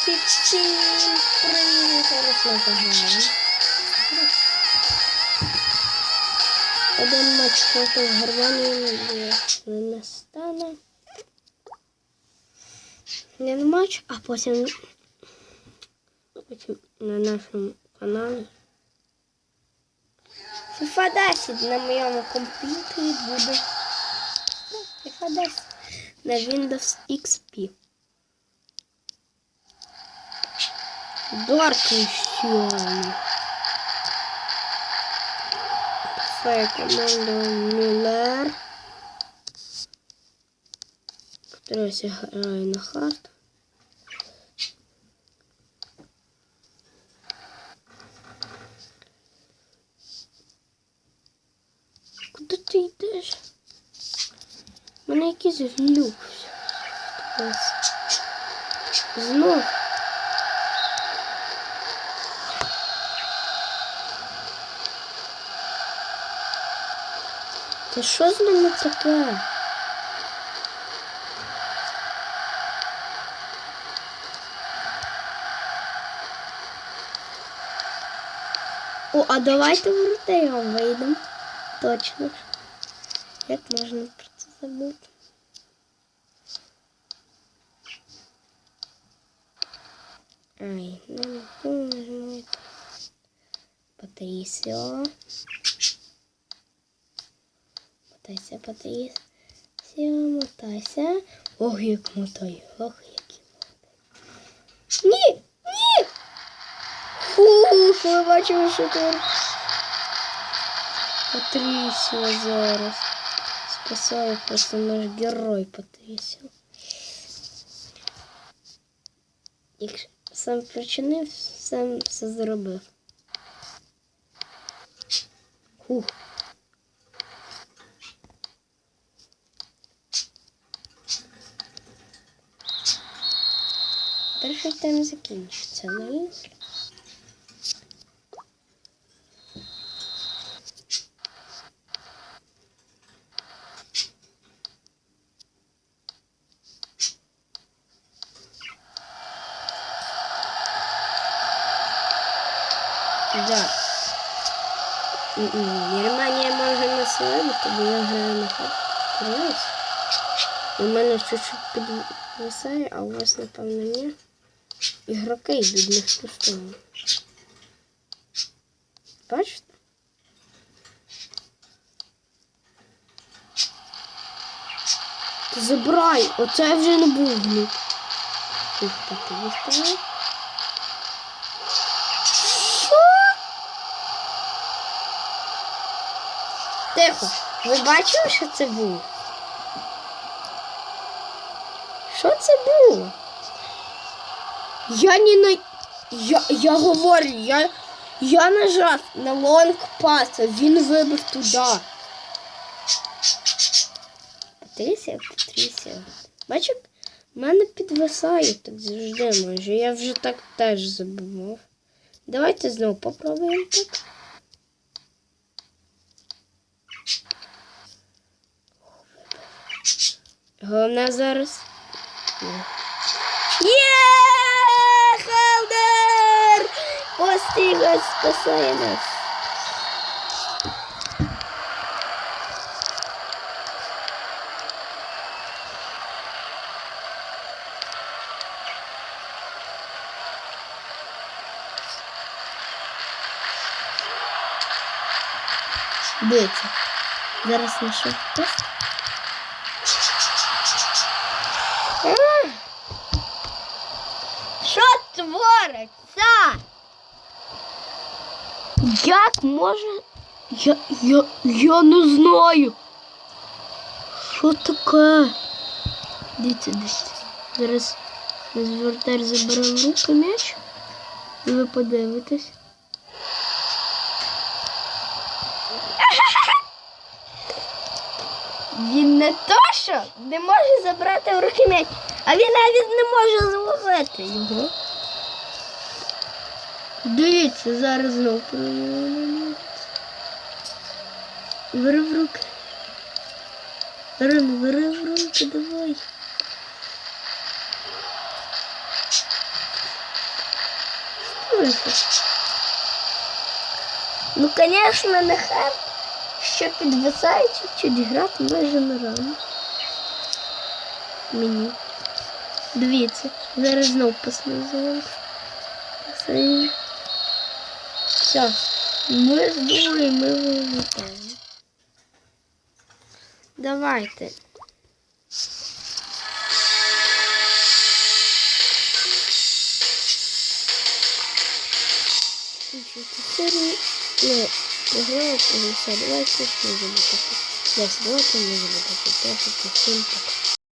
Всім привіт! Зараз ми пограємо. Один матч проти Германії не настане. Не матч, а потім, потім на нашому каналі. FIFA 10 на моєму комп'ютері буде. Ну, FIFA 10 на Windows XP. Даркий сьогодні. Це команда Мюллер. Которая играет на хард. Куди ти йдеш? У мене якийсь глюк. Знов. Та що з ними таке? О, а давайте в ротейгом вийдемо. Точно. ж. Як можна про це? Ай, не можу нажимати. Патрісіо. Мотайся, мотайся, мотайся. Ох, як мотаю, ох, як я мотаю. Ні, ні! Фух, ми бачимо, що тут. Патрісіо зараз. Спасає просто наш герой Патрісіо. Якщо сам причинив, сам все зробив. Фух. Перший тайм закінчиться, ну і Да. Германія може нас вибити, бо я граю на хард. У мене чуть-чуть підвисає, а у вас, напевно, ні. Ігроки йдуть не ту сторону. Бачите? Забирай! Оце вже не був глюк. Ух, так, виставляй. Що? Тихо. Ви бачили, що це було? Що це було? Я не на. Я, я говорю, я, я нажав на лонг пас, а він вибив туди. Патрісія, Патрісія. Бачиш, мене підвисає так завжди майже. Я вже так теж забував. Давайте знову попробуємо так. Головне зараз. Stigaz kasayınız. Дети. Зараз нашу Что? Що твориться? Як може? Я, я, я не знаю. Що таке? Дивіться, дивіться. Зараз ми з вратар заберемо в руки м'яч. І ви подивитесь. Він не то, що не може забрати в руки м'яч, а він навіть не може зловити його. Дивіться, зараз знову проводимо. Бери в руки. Бери, бери в руки, давай. більше. Ну, звісно, не хеп, що підвисає чуть-чуть грати майже на рану. Мені. Дивіться, зараз знов поснизуємо. Все. Все. Ми здули, ми вилітаємо. Давайте. Включити серію. Ми програли, все, давайте, можемо так. Давайте, ми будемо так. Всім пока.